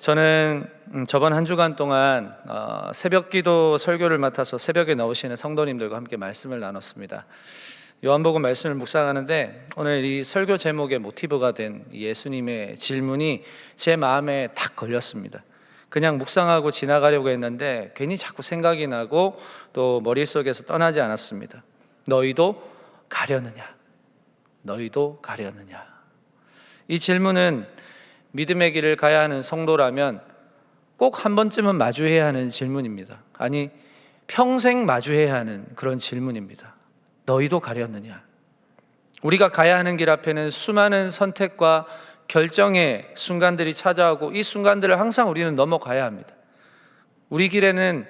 저는 음, 저번 한 주간 동안 어, 새벽기도 설교를 맡아서 새벽에 나오시는 성도님들과 함께 말씀을 나눴습니다. 요한복음 말씀을 묵상하는데 오늘 이 설교 제목의 모티브가 된 예수님의 질문이 제 마음에 탁 걸렸습니다. 그냥 묵상하고 지나가려고 했는데 괜히 자꾸 생각이 나고 또 머릿속에서 떠나지 않았습니다. 너희도 가려느냐? 너희도 가려느냐? 이 질문은 믿음의 길을 가야 하는 성도라면 꼭 한 번쯤은 마주해야 하는 질문입니다. 아니, 평생 마주해야 하는 그런 질문입니다. 너희도 가렸느냐? 우리가 가야 하는 길 앞에는 수많은 선택과 결정의 순간들이 찾아오고 이 순간들을 항상 우리는 넘어가야 합니다. 우리 길에는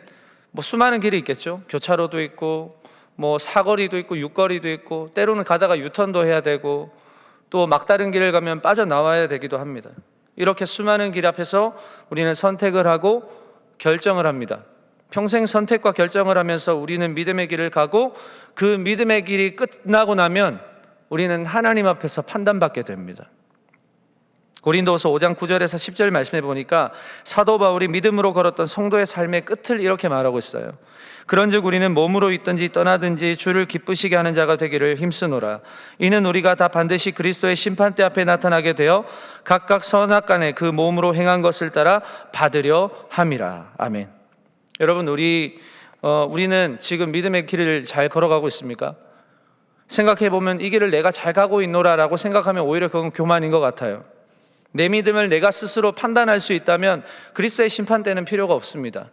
뭐 수많은 길이 있겠죠. 교차로도 있고 뭐 사거리도 있고 육거리도 있고 때로는 가다가 유턴도 해야 되고 또 막다른 길을 가면 빠져나와야 되기도 합니다. 이렇게 수많은 길 앞에서 우리는 선택을 하고 결정을 합니다. 평생 선택과 결정을 하면서 우리는 믿음의 길을 가고 그 믿음의 길이 끝나고 나면 우리는 하나님 앞에서 판단받게 됩니다. 고린도서 5장 9절에서 10절 말씀해 보니까 사도 바울이 믿음으로 걸었던 성도의 삶의 끝을 이렇게 말하고 있어요. 그런즉 우리는 몸으로 있든지 떠나든지 주를 기쁘시게 하는 자가 되기를 힘쓰노라. 이는 우리가 다 반드시 그리스도의 심판대 앞에 나타나게 되어 각각 선악간에 그 몸으로 행한 것을 따라 받으려 함이라. 아멘. 여러분 우리 어, 우리는 지금 믿음의 길을 잘 걸어가고 있습니까? 생각해 보면 이 길을 내가 잘 가고 있노라라고 생각하면 오히려 그건 교만인 것 같아요. 내 믿음을 내가 스스로 판단할 수 있다면 그리스도의 심판대는 필요가 없습니다.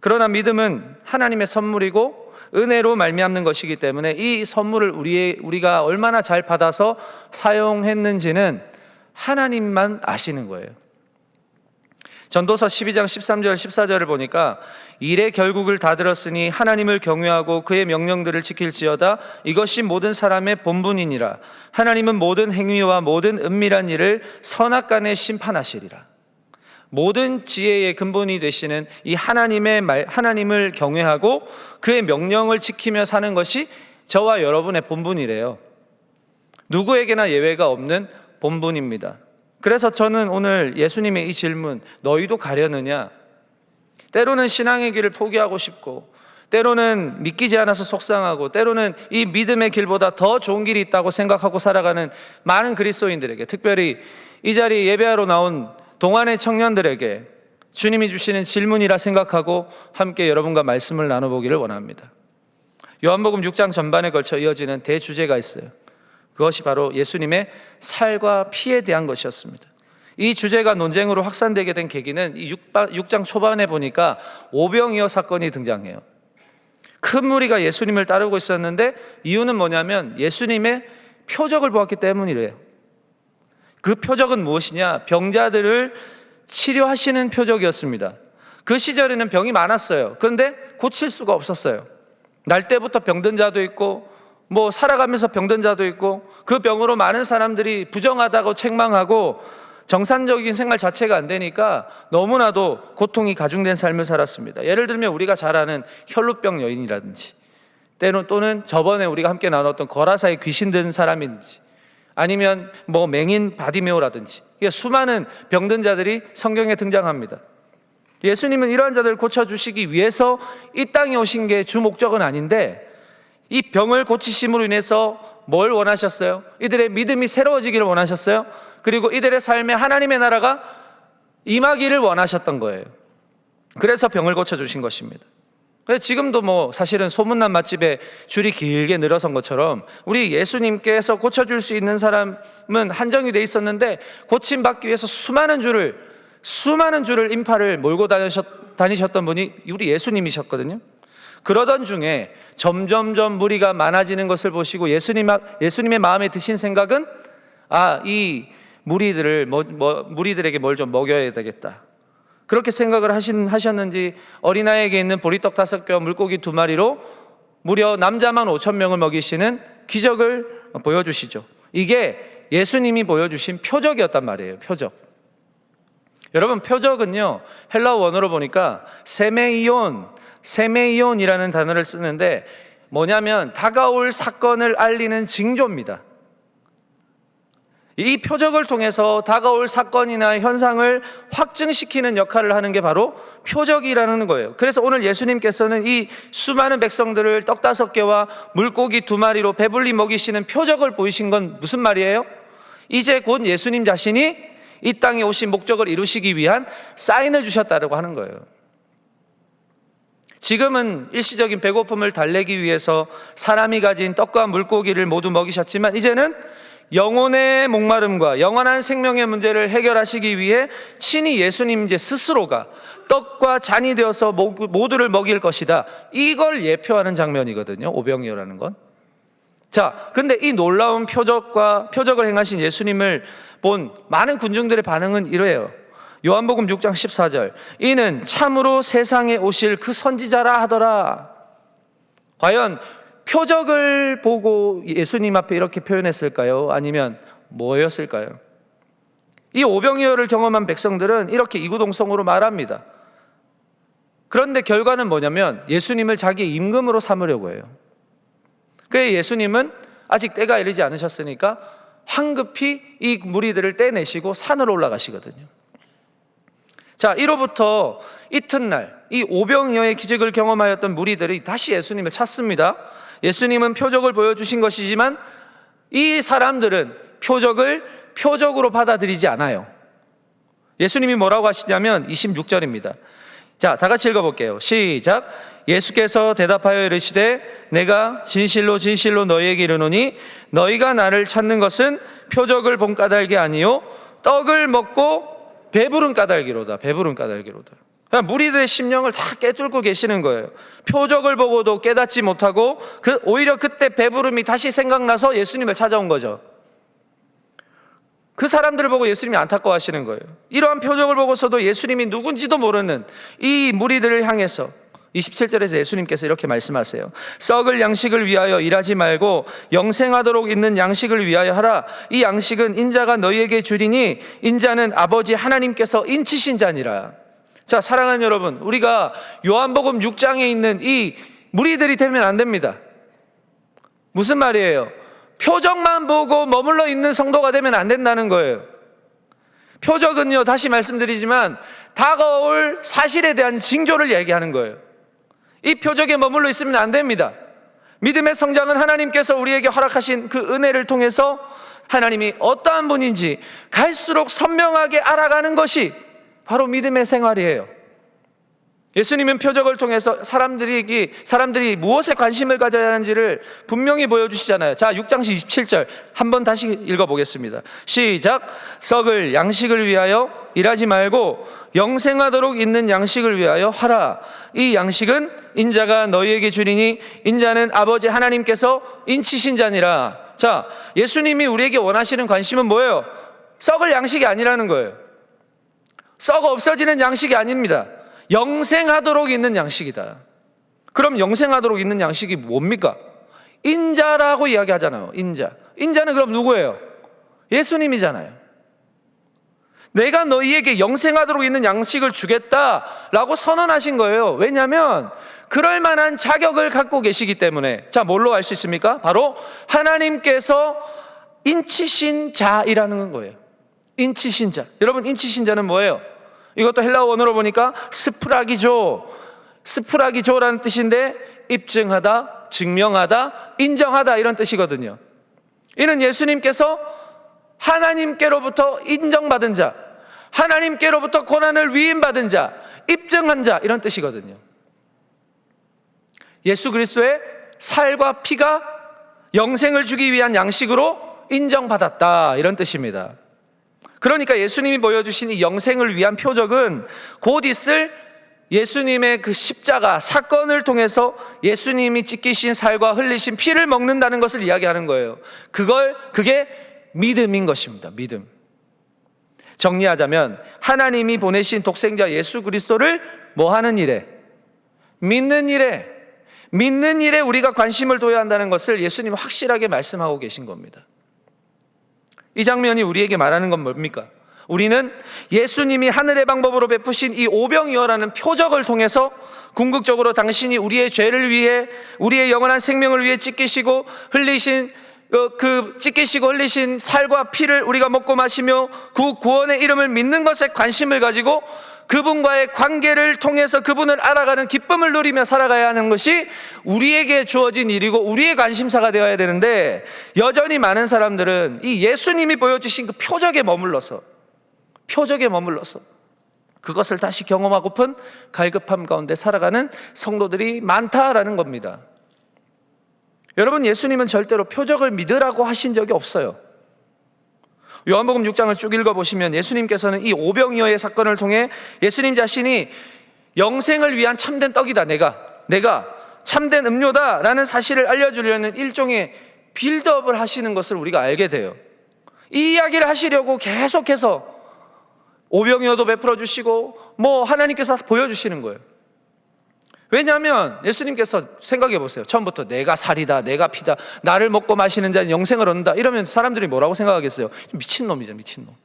그러나 믿음은 하나님의 선물이고 은혜로 말미암는 것이기 때문에 이 선물을 우리 우리가 얼마나 잘 받아서 사용했는지는 하나님만 아시는 거예요. 전도서 12장 13절 14절을 보니까 일의 결국을 다 들었으니 하나님을 경외하고 그의 명령들을 지킬지어다. 이것이 모든 사람의 본분이니라. 하나님은 모든 행위와 모든 은밀한 일을 선악간에 심판하시리라. 모든 지혜의 근본이 되시는 이 하나님의 말 하나님을 경외하고 그의 명령을 지키며 사는 것이 저와 여러분의 본분이래요. 누구에게나 예외가 없는 본분입니다 그래서 저는 오늘 예수님의 이 질문, 너희도 가려느냐? 때로는 신앙의 길을 포기하고 싶고, 때로는 믿기지 않아서 속상하고, 때로는 이 믿음의 길보다 더 좋은 길이 있다고 생각하고 살아가는 많은 그리스도인들에게, 특별히 이 자리에 예배하러 나온 동안의 청년들에게 주님이 주시는 질문이라 생각하고 함께 여러분과 말씀을 나눠보기를 원합니다. 요한복음 6장 전반에 걸쳐 이어지는 대주제가 있어요. 그것이 바로 예수님의 살과 피에 대한 것이었습니다. 이 주제가 논쟁으로 확산되게 된 계기는 이 6장 초반에 보니까 오병이어 사건이 등장해요. 큰 무리가 예수님을 따르고 있었는데 이유는 뭐냐면 예수님의 표적을 보았기 때문이래요. 그 표적은 무엇이냐? 병자들을 치료하시는 표적이었습니다. 그 시절에는 병이 많았어요. 그런데 고칠 수가 없었어요. 날 때부터 병든 자도 있고 뭐 살아가면서 병든 자도 있고 그 병으로 많은 사람들이 부정하다고 책망하고 정상적인 생활 자체가 안 되니까 너무나도 고통이 가중된 삶을 살았습니다. 예를 들면 우리가 잘 아는 혈루병 여인이라든지 때는 또는 저번에 우리가 함께 나눴던 거라사에 귀신 든 사람인지 아니면 뭐 맹인 바디메오라든지 수많은 병든 자들이 성경에 등장합니다. 예수님은 이러한 자들을 고쳐주시기 위해서 이 땅에 오신 게 주 목적은 아닌데 이 병을 고치심으로 인해서 뭘 원하셨어요? 이들의 믿음이 새로워지기를 원하셨어요? 그리고 이들의 삶에 하나님의 나라가 임하기를 원하셨던 거예요. 그래서 병을 고쳐주신 것입니다. 그래서 지금도 뭐 사실은 소문난 맛집에 줄이 길게 늘어선 것처럼 우리 예수님께서 고쳐줄 수 있는 사람은 한정이 돼 있었는데 고침받기 위해서 수많은 줄을 수많은 줄을 인파를 몰고 다니셨, 다니셨던 분이 우리 예수님이셨거든요. 그러던 중에 점점점 무리가 많아지는 것을 보시고 예수님, 예수님의 마음에 드신 생각은 아, 이 무리들을, 뭐, 뭐, 무리들에게 뭘 좀 먹여야 되겠다. 그렇게 생각을 하신, 하셨는지 어린아이에게 있는 보리떡 다섯 개, 물고기 두 마리로 무려 남자만 오천 명을 먹이시는 기적을 보여주시죠. 이게 예수님이 보여주신 표적이었단 말이에요. 표적. 여러분, 표적은요, 헬라어 원어로 보니까 세메이온, 세메이온이라는 단어를 쓰는데 뭐냐면 다가올 사건을 알리는 징조입니다. 이 표적을 통해서 다가올 사건이나 현상을 확증시키는 역할을 하는 게 바로 표적이라는 거예요. 그래서 오늘 예수님께서는 이 수많은 백성들을 떡 다섯 개와 물고기 두 마리로 배불리 먹이시는 표적을 보이신 건 무슨 말이에요? 이제 곧 예수님 자신이 이 땅에 오신 목적을 이루시기 위한 사인을 주셨다고 하는 거예요. 지금은 일시적인 배고픔을 달래기 위해서 사람이 가진 떡과 물고기를 모두 먹이셨지만 이제는 영혼의 목마름과 영원한 생명의 문제를 해결하시기 위해 친히 예수님 이제 스스로가 떡과 잔이 되어서 모두를 먹일 것이다. 이걸 예표하는 장면이거든요. 오병이어라는 건. 자, 근데 이 놀라운 표적과 표적을 행하신 예수님을 본 많은 군중들의 반응은 이래요. 요한복음 6장 14절. 이는 참으로 세상에 오실 그 선지자라 하더라. 과연 표적을 보고 예수님 앞에 이렇게 표현했을까요? 아니면 뭐였을까요? 이 오병이어를 경험한 백성들은 이렇게 이구동성으로 말합니다. 그런데 결과는 뭐냐면 예수님을 자기 임금으로 삼으려고 해요. 그에 예수님은 아직 때가 이르지 않으셨으니까 황급히 이 무리들을 떼내시고 산으로 올라가시거든요. 자, 이로부터 이튿날 이 오병이어의 기적을 경험하였던 무리들이 다시 예수님을 찾습니다. 예수님은 표적을 보여주신 것이지만 이 사람들은 표적을 표적으로 받아들이지 않아요. 예수님이 뭐라고 하시냐면 26절입니다. 자, 다 같이 읽어볼게요. 시작. 예수께서 대답하여 이르시되 내가 진실로 진실로 너희에게 이르노니 너희가 나를 찾는 것은 표적을 본 까닭이 아니요 떡을 먹고 배부른 까닭이로다. 배부른 까닭이로다. 무리들의 심령을 다 깨뚫고 계시는 거예요. 표적을 보고도 깨닫지 못하고 그 오히려 그때 배부름이 다시 생각나서 예수님을 찾아온 거죠. 그 사람들을 보고 예수님이 안타까워하시는 거예요. 이러한 표적을 보고서도 예수님이 누군지도 모르는 이 무리들을 향해서 27절에서 예수님께서 이렇게 말씀하세요. 썩을 양식을 위하여 일하지 말고 영생하도록 있는 양식을 위하여 하라. 이 양식은 인자가 너희에게 주리니 인자는 아버지 하나님께서 인치신 자니라. 자, 사랑하는 여러분, 우리가 요한복음 6장에 있는 이 무리들이 되면 안 됩니다. 무슨 말이에요? 표적만 보고 머물러 있는 성도가 되면 안 된다는 거예요. 표적은요, 다시 말씀드리지만, 다가올 사실에 대한 징조를 얘기하는 거예요. 이 표적에 머물러 있으면 안 됩니다. 믿음의 성장은 하나님께서 우리에게 허락하신 그 은혜를 통해서 하나님이 어떠한 분인지 갈수록 선명하게 알아가는 것이 바로 믿음의 생활이에요. 예수님은 표적을 통해서 사람들이 사람들이 무엇에 관심을 가져야 하는지를 분명히 보여주시잖아요. 자, 6장 27절 한번 다시 읽어보겠습니다. 시작. 썩을 양식을 위하여 일하지 말고 영생하도록 있는 양식을 위하여 하라. 이 양식은 인자가 너희에게 주리니 인자는 아버지 하나님께서 인치신 자니라. 자, 예수님이 우리에게 원하시는 관심은 뭐예요? 썩을 양식이 아니라는 거예요. 썩어 없어지는 양식이 아닙니다. 영생하도록 있는 양식이다. 그럼 영생하도록 있는 양식이 뭡니까? 인자라고 이야기하잖아요. 인자. 인자는 그럼 누구예요? 예수님이잖아요. 내가 너희에게 영생하도록 있는 양식을 주겠다라고 선언하신 거예요. 왜냐하면 그럴 만한 자격을 갖고 계시기 때문에. 자, 뭘로 알 수 있습니까? 바로 하나님께서 인치신 자이라는 거예요. 인치신 자. 여러분, 인치신 자는 뭐예요? 이것도 헬라어 원어로 보니까 스프라기조, 스프라기조라는 뜻인데 입증하다, 증명하다, 인정하다 이런 뜻이거든요. 이는 예수님께서 하나님께로부터 인정받은 자, 하나님께로부터 고난을 위임받은 자, 입증한 자 이런 뜻이거든요. 예수 그리스도의 살과 피가 영생을 주기 위한 양식으로 인정받았다 이런 뜻입니다. 그러니까 예수님이 보여주신 이 영생을 위한 표적은 곧 있을 예수님의 그 십자가 사건을 통해서 예수님이 찢기신 살과 흘리신 피를 먹는다는 것을 이야기하는 거예요. 그걸, 그게 믿음인 것입니다. 믿음. 정리하자면 하나님이 보내신 독생자 예수 그리스도를 뭐 하는 일에? 믿는 일에, 믿는 일에 우리가 관심을 둬야 한다는 것을 예수님 확실하게 말씀하고 계신 겁니다. 이 장면이 우리에게 말하는 건 뭡니까? 우리는 예수님이 하늘의 방법으로 베푸신 이 오병이어라는 표적을 통해서 궁극적으로 당신이 우리의 죄를 위해 우리의 영원한 생명을 위해 찢기시고 흘리신 어, 그 찢기시고 흘리신 살과 피를 우리가 먹고 마시며 그 구원의 이름을 믿는 것에 관심을 가지고 그분과의 관계를 통해서 그분을 알아가는 기쁨을 누리며 살아가야 하는 것이 우리에게 주어진 일이고 우리의 관심사가 되어야 되는데 여전히 많은 사람들은 이 예수님이 보여주신 그 표적에 머물러서 표적에 머물러서 그것을 다시 경험하고픈 갈급함 가운데 살아가는 성도들이 많다라는 겁니다. 여러분 예수님은 절대로 표적을 믿으라고 하신 적이 없어요. 요한복음 6장을 쭉 읽어보시면 예수님께서는 이 오병이어의 사건을 통해 예수님 자신이 영생을 위한 참된 떡이다 내가 내가 참된 음료다라는 사실을 알려주려는 일종의 빌드업을 하시는 것을 우리가 알게 돼요. 이 이야기를 하시려고 계속해서 오병이어도 베풀어 주시고 뭐 하나님께서 보여주시는 거예요. 왜냐하면 예수님께서 생각해 보세요. 처음부터 내가 살이다, 내가 피다, 나를 먹고 마시는 자는 영생을 얻는다. 이러면 사람들이 뭐라고 생각하겠어요? 미친놈이죠, 미친놈.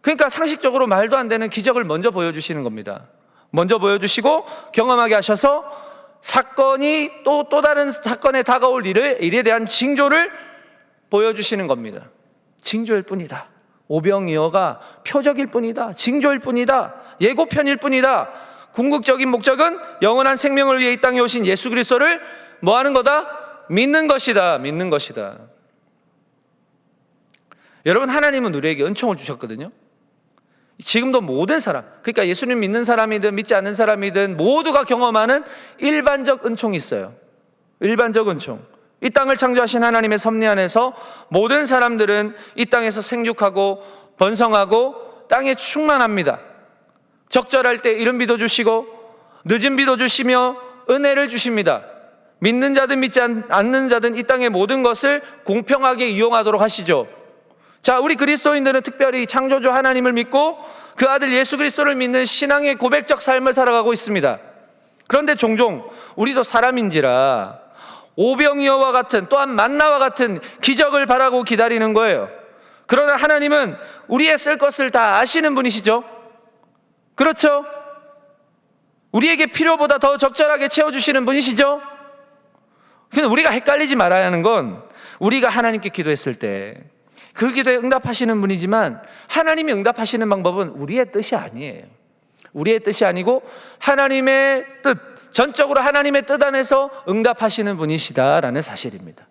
그러니까 상식적으로 말도 안 되는 기적을 먼저 보여주시는 겁니다. 먼저 보여주시고 경험하게 하셔서 사건이 또, 또 다른 사건에 다가올 일을, 일에 대한 징조를 보여주시는 겁니다. 징조일 뿐이다. 오병이어가 표적일 뿐이다. 징조일 뿐이다. 예고편일 뿐이다. 궁극적인 목적은 영원한 생명을 위해 이 땅에 오신 예수 그리스도를 뭐 하는 거다? 믿는 것이다. 믿는 것이다. 여러분 하나님은 우리에게 은총을 주셨거든요. 지금도 모든 사람, 그러니까 예수님 믿는 사람이든 믿지 않는 사람이든 모두가 경험하는 일반적 은총이 있어요. 일반적 은총. 이 땅을 창조하신 하나님의 섭리 안에서 모든 사람들은 이 땅에서 생육하고 번성하고 땅에 충만합니다. 적절할 때 이른 비도 주시고 늦은 비도 주시며 은혜를 주십니다. 믿는 자든 믿지 않는 자든 이 땅의 모든 것을 공평하게 이용하도록 하시죠. 자, 우리 그리스도인들은 특별히 창조주 하나님을 믿고 그 아들 예수 그리스도를 믿는 신앙의 고백적 삶을 살아가고 있습니다. 그런데 종종 우리도 사람인지라 오병이어와 같은 또한 만나와 같은 기적을 바라고 기다리는 거예요. 그러나 하나님은 우리의 쓸 것을 다 아시는 분이시죠. 그렇죠? 우리에게 필요보다 더 적절하게 채워주시는 분이시죠? 근데 우리가 헷갈리지 말아야 하는 건 우리가 하나님께 기도했을 때 그 기도에 응답하시는 분이지만 하나님이 응답하시는 방법은 우리의 뜻이 아니에요. 우리의 뜻이 아니고 하나님의 뜻, 전적으로 하나님의 뜻 안에서 응답하시는 분이시다라는 사실입니다.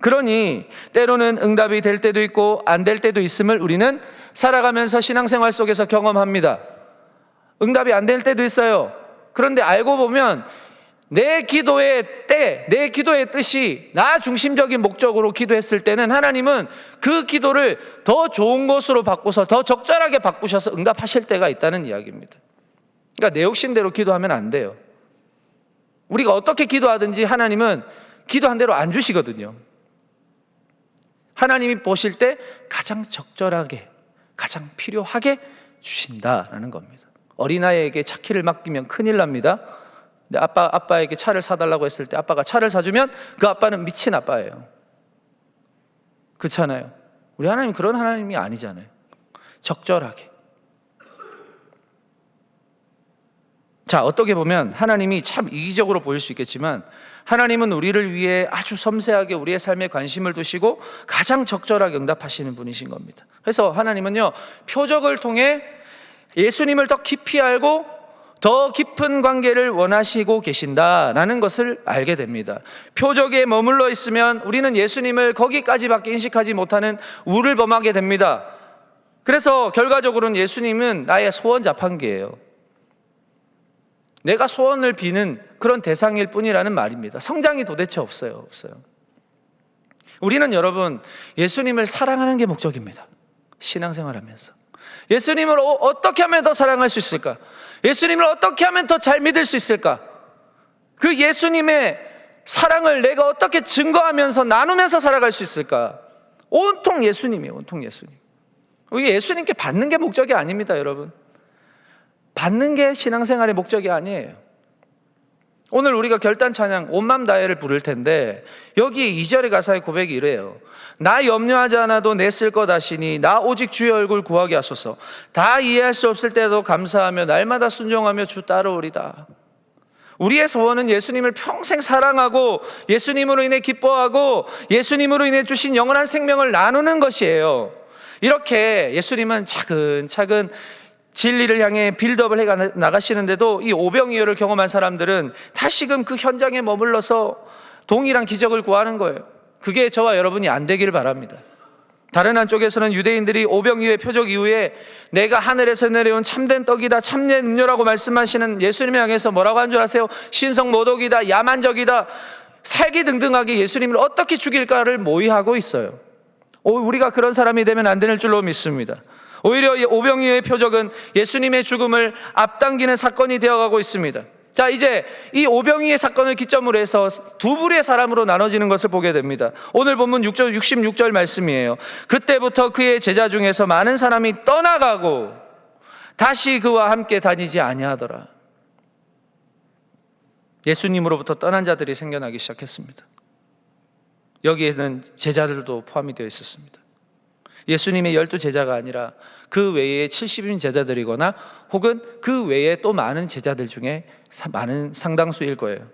그러니 때로는 응답이 될 때도 있고 안 될 때도 있음을 우리는 살아가면서 신앙생활 속에서 경험합니다. 응답이 안 될 때도 있어요. 그런데 알고 보면 내 기도의 때, 내 기도의 뜻이 나 중심적인 목적으로 기도했을 때는 하나님은 그 기도를 더 좋은 것으로 바꾸서 더 적절하게 바꾸셔서 응답하실 때가 있다는 이야기입니다. 그러니까 내 욕심대로 기도하면 안 돼요. 우리가 어떻게 기도하든지 하나님은 기도한 대로 안 주시거든요. 하나님이 보실 때 가장 적절하게, 가장 필요하게 주신다라는 겁니다. 어린아이에게 차 키를 맡기면 큰일 납니다. 근데 아빠, 아빠에게 차를 사달라고 했을 때 아빠가 차를 사주면 그 아빠는 미친 아빠예요. 그렇잖아요. 우리 하나님 그런 하나님이 아니잖아요. 적절하게. 자, 어떻게 보면 하나님이 참 이기적으로 보일 수 있겠지만 하나님은 우리를 위해 아주 섬세하게 우리의 삶에 관심을 두시고 가장 적절하게 응답하시는 분이신 겁니다. 그래서 하나님은요, 표적을 통해 예수님을 더 깊이 알고 더 깊은 관계를 원하시고 계신다라는 것을 알게 됩니다. 표적에 머물러 있으면 우리는 예수님을 거기까지밖에 인식하지 못하는 우를 범하게 됩니다. 그래서 결과적으로는 예수님은 나의 소원 자판기예요. 내가 소원을 비는 그런 대상일 뿐이라는 말입니다. 성장이 도대체 없어요. 없어요. 우리는 여러분 예수님을 사랑하는 게 목적입니다. 신앙생활 하면서. 예수님을 어- 어떻게 하면 더 사랑할 수 있을까? 예수님을 어떻게 하면 더 잘 믿을 수 있을까? 그 예수님의 사랑을 내가 어떻게 증거하면서 나누면서 살아갈 수 있을까? 온통 예수님이에요, 온통 예수님. 우리 예수님께 받는 게 목적이 아닙니다, 여러분. 받는 게 신앙생활의 목적이 아니에요. 오늘 우리가 결단 찬양 온맘 다해를 부를 텐데 여기 2절의 가사의 고백이 이래요. 나 염려하지 않아도 내 쓸것 하시니 나 오직 주의 얼굴 구하게 하소서. 다 이해할 수 없을 때도 감사하며 날마다 순종하며 주 따르오리다. 우리의 소원은 예수님을 평생 사랑하고 예수님으로 인해 기뻐하고 예수님으로 인해 주신 영원한 생명을 나누는 것이에요. 이렇게 예수님은 차근차근 진리를 향해 빌드업을 해 나가시는데도 이 오병이어를 경험한 사람들은 다시금 그 현장에 머물러서 동일한 기적을 구하는 거예요. 그게 저와 여러분이 안 되길 바랍니다. 다른 한쪽에서는 유대인들이 오병이의 표적 이후에 내가 하늘에서 내려온 참된 떡이다, 참된 음료라고 말씀하시는 예수님을 향해서 뭐라고 한 줄 아세요? 신성 모독이다, 야만적이다, 살기 등등하게 예수님을 어떻게 죽일까를 모의하고 있어요. 오, 우리가 그런 사람이 되면 안 되는 줄로 믿습니다. 오히려 오병이의 표적은 예수님의 죽음을 앞당기는 사건이 되어가고 있습니다. 자, 이제 이 오병이의 사건을 기점으로 해서 두 부류의 사람으로 나눠지는 것을 보게 됩니다. 오늘 본문 6절, 66절 말씀이에요. 그때부터 그의 제자 중에서 많은 사람이 떠나가고 다시 그와 함께 다니지 아니하더라. 예수님으로부터 떠난 자들이 생겨나기 시작했습니다. 여기에는 제자들도 포함이 되어 있었습니다. 예수님의 열두 제자가 아니라 그 외에 70인 제자들이거나 혹은 그 외에 또 많은 제자들 중에 많은 상당수일 거예요.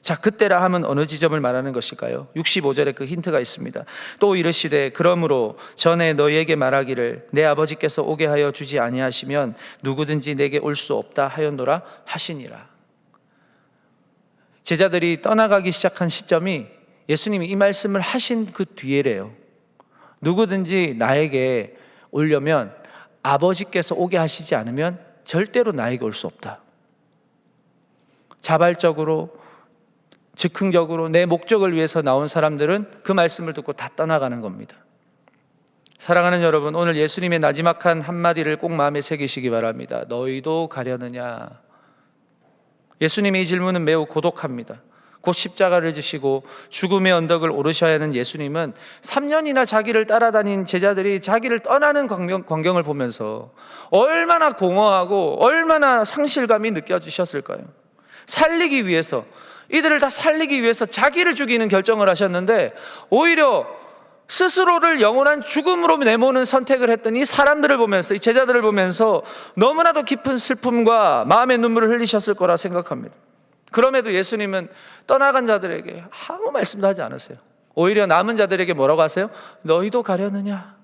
자, 그때라 하면 어느 지점을 말하는 것일까요? 65절에 그 힌트가 있습니다. 또 이르시되 그러므로 전에 너희에게 말하기를 내 아버지께서 오게 하여 주지 아니하시면 누구든지 내게 올 수 없다 하였노라 하시니라. 제자들이 떠나가기 시작한 시점이 예수님이 이 말씀을 하신 그 뒤에래요. 누구든지 나에게 오려면 아버지께서 오게 하시지 않으면 절대로 나에게 올 수 없다. 자발적으로 즉흥적으로 내 목적을 위해서 나온 사람들은 그 말씀을 듣고 다 떠나가는 겁니다. 사랑하는 여러분, 오늘 예수님의 나지막한 한마디를 꼭 마음에 새기시기 바랍니다. 너희도 가려느냐? 예수님의 이 질문은 매우 고독합니다. 곧 십자가를 지시고 죽음의 언덕을 오르셔야 하는 예수님은 3년이나 자기를 따라다닌 제자들이 자기를 떠나는 광경, 을 보면서 얼마나 공허하고 얼마나 상실감이 느껴지셨을까요? 살리기 위해서 이들을 다 살리기 위해서 자기를 죽이는 결정을 하셨는데 오히려 스스로를 영원한 죽음으로 내모는 선택을 이 사람들을 보면서 이 제자들을 보면서 너무나도 깊은 슬픔과 마음의 눈물을 흘리셨을 거라 생각합니다. 그럼에도 예수님은 떠나간 자들에게 아무 말씀도 하지 않으세요. 오히려 남은 자들에게 뭐라고 하세요? 너희도 가려느냐?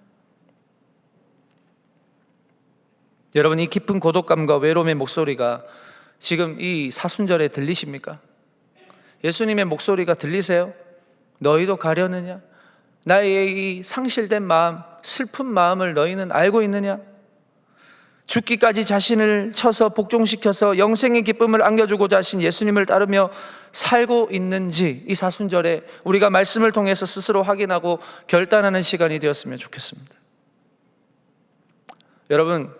여러분 이 깊은 고독감과 외로움의 목소리가 지금 이 사순절에 들리십니까? 예수님의 목소리가 들리세요? 너희도 가려느냐? 나의 이 상실된 마음, 슬픈 마음을 너희는 알고 있느냐? 죽기까지 자신을 쳐서 복종시켜서 영생의 기쁨을 안겨주고자 하신 예수님을 따르며 살고 있는지 이 사순절에 우리가 말씀을 통해서 스스로 확인하고 결단하는 시간이 되었으면 좋겠습니다. 여러분,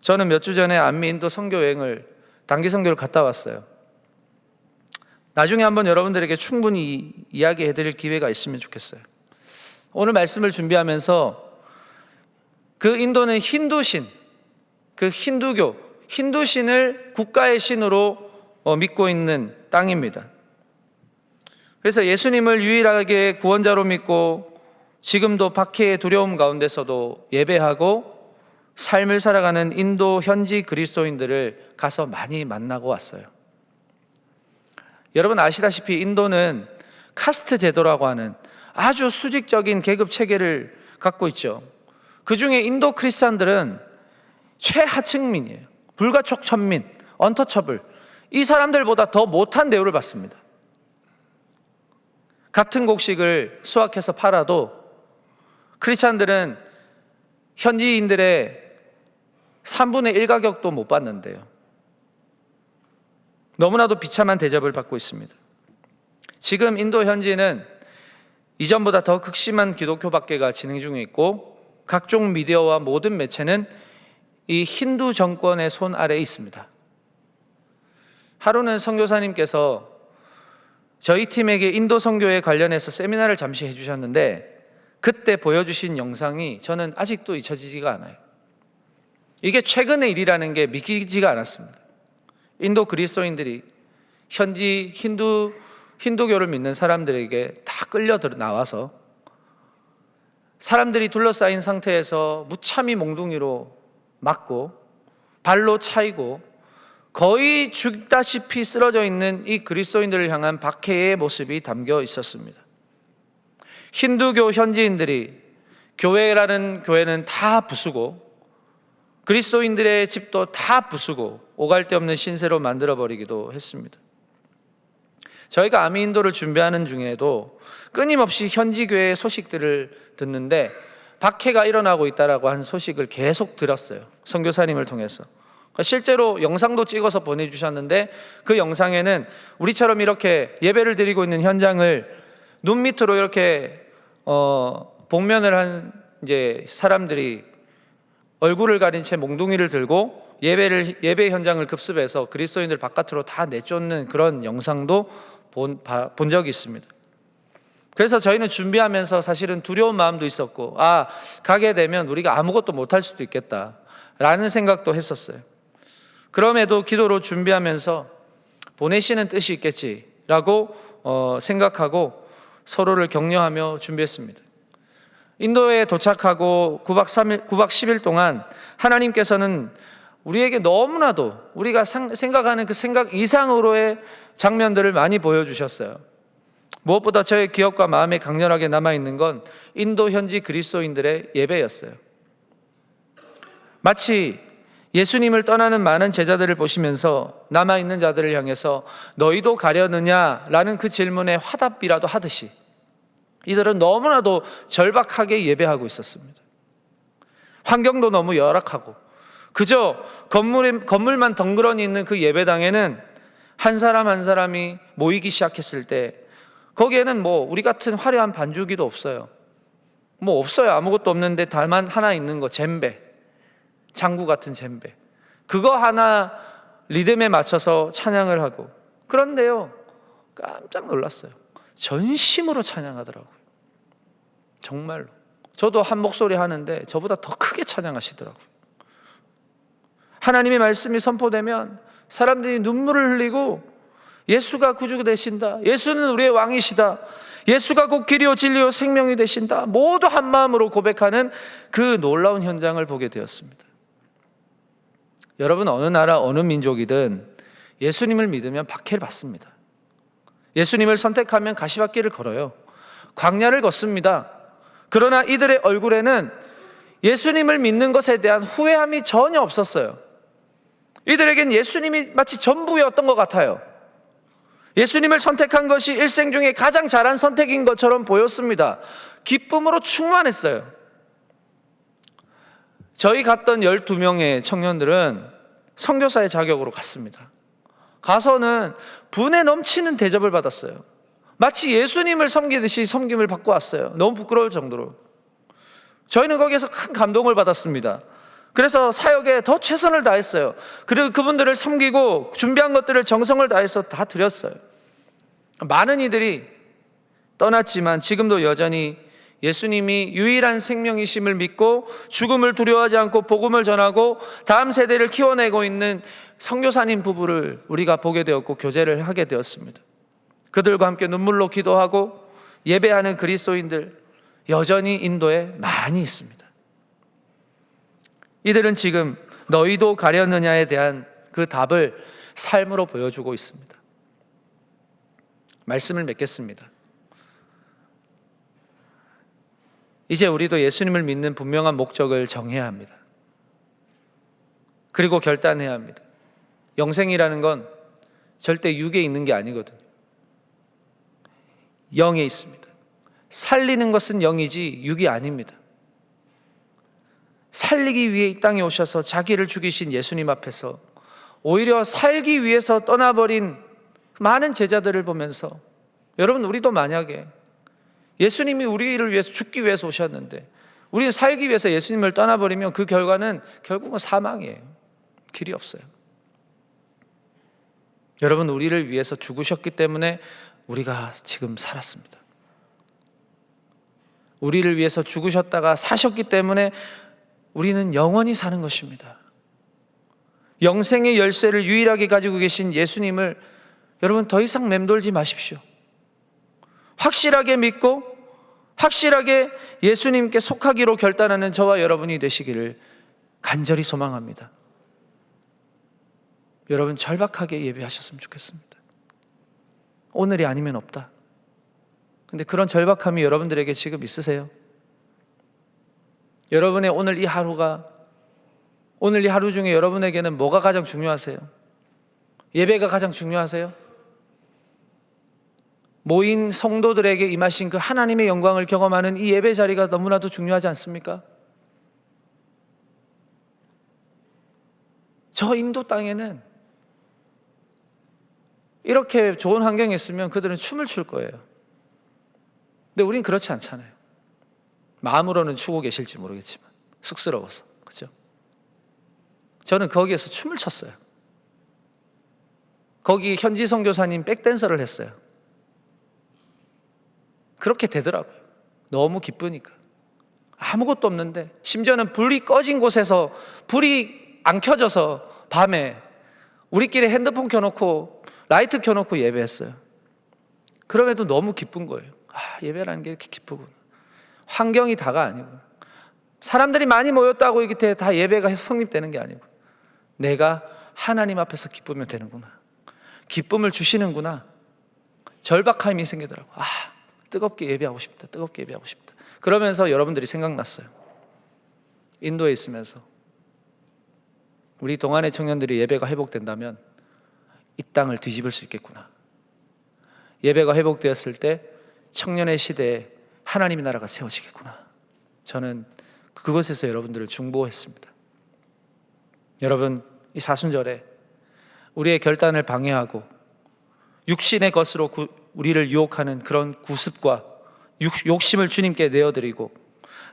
저는 몇 주 전에 안미인도 선교 여행을 단기 선교를 갔다 왔어요. 나중에 한번 여러분들에게 충분히 이야기해 드릴 기회가 있으면 좋겠어요. 오늘 말씀을 준비하면서 그 인도는 힌두신, 그 힌두교, 힌두 신을 국가의 신으로 어, 믿고 있는 땅입니다. 그래서 예수님을 유일하게 구원자로 믿고 지금도 박해의 두려움 가운데서도 예배하고 삶을 살아가는 인도 현지 그리스도인들을 가서 많이 만나고 왔어요. 여러분 아시다시피 인도는 카스트 제도라고 하는 아주 수직적인 계급 체계를 갖고 있죠. 그 중에 인도 크리스찬들은 최하층민이에요. 불가촉 천민, 언터처블. 이 사람들보다 더 못한 대우를 받습니다. 같은 곡식을 수확해서 팔아도 크리스찬들은 현지인들의 3분의 1 가격도 못 받는데요. 너무나도 비참한 대접을 받고 있습니다. 지금 인도 현지는 이전보다 더 극심한 기독교 박해가 진행 중에 있고 각종 미디어와 모든 매체는 이 힌두 정권의 손 아래에 있습니다. 하루는 선교사님께서 저희 팀에게 인도 선교에 관련해서 세미나를 잠시 해주셨는데 그때 보여주신 영상이 저는 아직도 잊혀지지가 않아요. 이게 최근의 일이라는 게 믿기지가 않았습니다. 인도 그리스도인들이 현지 힌두 힌두교를 믿는 사람들에게 다 끌려 나와서 사람들이 둘러싸인 상태에서 무참히 몽둥이로 맞고 발로 차이고 거의 죽다시피 쓰러져 있는 이 그리스도인들을 향한 박해의 모습이 담겨 있었습니다. 힌두교 현지인들이 교회라는 교회는 다 부수고 그리스도인들의 집도 다 부수고 오갈 데 없는 신세로 만들어 버리기도 했습니다. 저희가 아미인도를 준비하는 중에도 끊임없이 현지 교회의 소식들을 듣는데 박해가 일어나고 있다라고 한 소식을 계속 들었어요. 선교사님을 통해서. 그러니까 실제로 영상도 찍어서 보내주셨는데 그 영상에는 우리처럼 이렇게 예배를 드리고 있는 현장을 눈 밑으로 이렇게 어, 복면을 한 이제 사람들이 얼굴을 가린 채 몽둥이를 들고 예배를 예배 현장을 급습해서 그리스도인들 바깥으로 다 내쫓는 그런 영상도 본, 봐- 본 적이 있습니다. 그래서 저희는 준비하면서 사실은 두려운 마음도 있었고, 아, 가게 되면 우리가 아무것도 못할 수도 있겠다 라는 생각도 했었어요. 그럼에도 기도로 준비하면서 보내시는 뜻이 있겠지라고 어, 생각하고 서로를 격려하며 준비했습니다. 인도에 도착하고 9박 3일, 9박 10일 동안 하나님께서는 우리에게 너무나도 우리가 상- 생각하는 그 생각 이상으로의 장면들을 많이 보여주셨어요. 무엇보다 저의 기억과 마음에 강렬하게 남아있는 건 인도 현지 그리스도인들의 예배였어요. 마치 예수님을 떠나는 많은 제자들을 보시면서 남아있는 자들을 향해서 너희도 가려느냐라는 그 질문에 화답이라도 하듯이 이들은 너무나도 절박하게 예배하고 있었습니다. 환경도 너무 열악하고 그저 건물에, 건물만 덩그러니 있는 그 예배당에는 한 사람 한 사람이 모이기 시작했을 때 거기에는 뭐 우리 같은 화려한 반주기도 없어요. 뭐 없어요. 아무것도 없는데 다만 하나 있는 거 젬베. 장구 같은 젬베. 그거 하나 리듬에 맞춰서 찬양을 하고 그런데요. 깜짝 놀랐어요. 전심으로 찬양하더라고요. 정말로. 저도 한 목소리 하는데 저보다 더 크게 찬양하시더라고요. 하나님의 말씀이 선포되면 사람들이 눈물을 흘리고 예수가 구주가 되신다. 예수는 우리의 왕이시다. 예수가 곧 길이요 진리요 생명이 되신다. 모두 한 마음으로 고백하는 그 놀라운 현장을 보게 되었습니다. 여러분 어느 나라 어느 민족이든 예수님을 믿으면 박해를 받습니다. 예수님을 선택하면 가시밭길을 걸어요. 광야를 걷습니다. 그러나 이들의 얼굴에는 예수님을 믿는 것에 대한 후회함이 전혀 없었어요. 이들에겐 예수님이 마치 전부였던 것 같아요. 예수님을 선택한 것이 일생 중에 가장 잘한 선택인 것처럼 보였습니다. 기쁨으로 충만했어요. 저희 갔던 12명의 청년들은 선교사의 자격으로 갔습니다. 가서는 분에 넘치는 대접을 받았어요. 마치 예수님을 섬기듯이 섬김을 받고 왔어요. 너무 부끄러울 정도로. 저희는 거기에서 큰 감동을 받았습니다. 그래서 사역에 더 최선을 다했어요. 그리고 그분들을 섬기고 준비한 것들을 정성을 다해서 다 드렸어요. 많은 이들이 떠났지만 지금도 여전히 예수님이 유일한 생명이심을 믿고 죽음을 두려워하지 않고 복음을 전하고 다음 세대를 키워내고 있는 선교사님 부부를 우리가 보게 되었고 교제를 하게 되었습니다. 그들과 함께 눈물로 기도하고 예배하는 그리스도인들 여전히 인도에 많이 있습니다. 이들은 지금 너희도 가려느냐에 대한 그 답을 삶으로 보여주고 있습니다. 말씀을 맺겠습니다. 이제 우리도 예수님을 믿는 분명한 목적을 정해야 합니다. 그리고 결단해야 합니다. 영생이라는 건 절대 육에 있는 게 아니거든요. 영에 있습니다. 살리는 것은 영이지 육이 아닙니다. 살리기 위해 이 땅에 오셔서 자기를 죽이신 예수님 앞에서 오히려 살기 위해서 떠나버린 많은 제자들을 보면서 여러분 우리도 만약에 예수님이 우리를 위해서 죽기 위해서 오셨는데 우리는 살기 위해서 예수님을 떠나버리면 그 결과는 결국은 사망이에요. 길이 없어요. 여러분 우리를 위해서 죽으셨기 때문에 우리가 지금 살았습니다. 우리를 위해서 죽으셨다가 사셨기 때문에 우리는 영원히 사는 것입니다. 영생의 열쇠를 유일하게 가지고 계신 예수님을 여러분 더 이상 맴돌지 마십시오. 확실하게 믿고 확실하게 예수님께 속하기로 결단하는 저와 여러분이 되시기를 간절히 소망합니다. 여러분 절박하게 예배하셨으면 좋겠습니다. 오늘이 아니면 없다. 근데 그런 절박함이 여러분들에게 지금 있으세요? 여러분의 오늘 이 하루가 오늘 이 하루 중에 여러분에게는 뭐가 가장 중요하세요? 예배가 가장 중요하세요? 모인 성도들에게 임하신 그 하나님의 영광을 경험하는 이 예배 자리가 너무나도 중요하지 않습니까? 저 인도 땅에는 이렇게 좋은 환경에 있으면 그들은 춤을 출 거예요. 근데 우린 그렇지 않잖아요. 마음으로는 추고 계실지 모르겠지만 쑥스러워서 그죠? 저는 거기에서 춤을 췄어요. 거기 현지 선교사님 백댄서를 했어요. 그렇게 되더라고요. 너무 기쁘니까. 아무것도 없는데 심지어는 불이 꺼진 곳에서 불이 안 켜져서 밤에 우리끼리 핸드폰 켜놓고 라이트 켜놓고 예배했어요. 그럼에도 너무 기쁜 거예요. 아, 예배라는 게 이렇게 기쁘구나. 환경이 다가 아니고 사람들이 많이 모였다고 이게 다 예배가 성립되는 게 아니고 내가 하나님 앞에서 기쁘면 되는구나. 기쁨을 주시는구나. 절박함이 생기더라고. 아, 뜨겁게 예배하고 싶다. 뜨겁게 예배하고 싶다. 그러면서 여러분들이 생각났어요. 인도에 있으면서 우리 동안의 청년들이 예배가 회복된다면 이 땅을 뒤집을 수 있겠구나. 예배가 회복되었을 때 청년의 시대에 하나님의 나라가 세워지겠구나. 저는 그곳에서 여러분들을 중보했습니다. 여러분, 이 사순절에 우리의 결단을 방해하고 육신의 것으로 구- 우리를 유혹하는 그런 구습과 육- 욕심을 주님께 내어드리고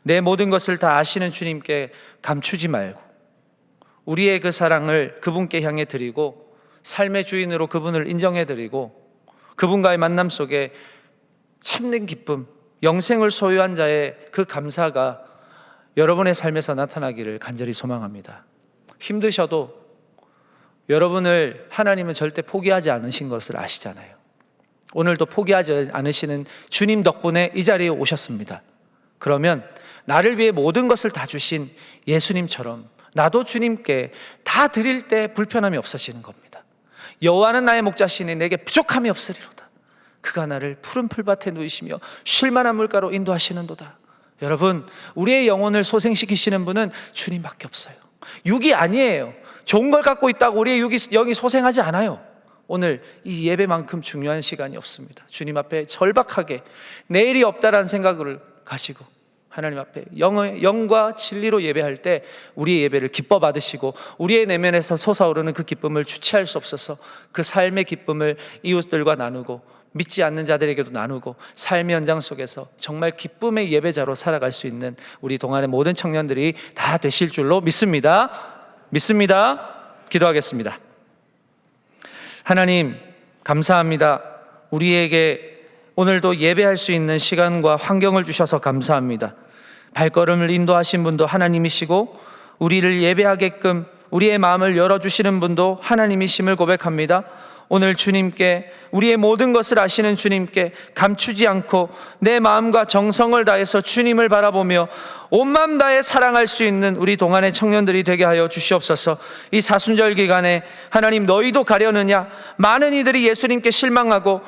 내 모든 것을 다 아시는 주님께 감추지 말고 우리의 그 사랑을 그분께 향해 드리고 삶의 주인으로 그분을 인정해 드리고 그분과의 만남 속에 참된 기쁨, 영생을 소유한 자의 그 감사가 여러분의 삶에서 나타나기를 간절히 소망합니다. 힘드셔도 여러분을 하나님은 절대 포기하지 않으신 것을 아시잖아요. 오늘도 포기하지 않으시는 주님 덕분에 이 자리에 오셨습니다. 그러면 나를 위해 모든 것을 다 주신 예수님처럼 나도 주님께 다 드릴 때 불편함이 없어지는 겁니다. 여호와는 나의 목자시니 내게 부족함이 없으리로다. 그가 나를 푸른 풀밭에 누이시며 쉴만한 물가로 인도하시는도다. 여러분, 우리의 영혼을 소생시키시는 분은 주님밖에 없어요. 육이 아니에요. 좋은 걸 갖고 있다고 우리의 육이, 영이 소생하지 않아요. 오늘 이 예배만큼 중요한 시간이 없습니다. 주님 앞에 절박하게 내일이 없다라는 생각을 가지고 하나님 앞에 영의 영과 진리로 예배할 때 우리의 예배를 기뻐 받으시고 우리의 내면에서 솟아오르는 그 기쁨을 주체할 수 없어서 그 삶의 기쁨을 이웃들과 나누고 믿지 않는 자들에게도 나누고 삶의 현장 속에서 정말 기쁨의 예배자로 살아갈 수 있는 우리 동안의 모든 청년들이 다 되실 줄로 믿습니다. 믿습니다. 기도하겠습니다. 하나님, 감사합니다. 우리에게 오늘도 예배할 수 있는 시간과 환경을 주셔서 감사합니다. 발걸음을 인도하신 분도 하나님이시고, 우리를 예배하게끔 우리의 마음을 열어주시는 분도 하나님이심을 고백합니다. 오늘 주님께 우리의 모든 것을 아시는 주님께 감추지 않고 내 마음과 정성을 다해서 주님을 바라보며 온 마음 다해 사랑할 수 있는 우리 동안의 청년들이 되게 하여 주시옵소서. 이 사순절 기간에 하나님 너희도 가려느냐 많은 이들이 예수님께 실망하고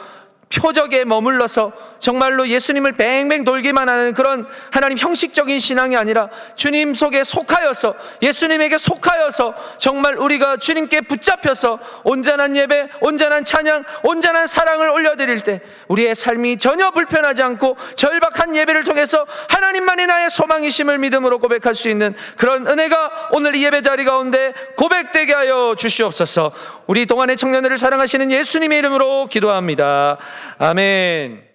표적에 머물러서 정말로 예수님을 뱅뱅 돌기만 하는 그런 하나님 형식적인 신앙이 아니라 주님 속에 속하여서 예수님에게 속하여서 정말 우리가 주님께 붙잡혀서 온전한 예배, 온전한 찬양, 온전한 사랑을 올려드릴 때 우리의 삶이 전혀 불편하지 않고 절박한 예배를 통해서 하나님만이 나의 소망이심을 믿음으로 고백할 수 있는 그런 은혜가 오늘 이 예배 자리 가운데 고백되게 하여 주시옵소서. 우리 동안의 청년들을 사랑하시는 예수님의 이름으로 기도합니다. 아멘.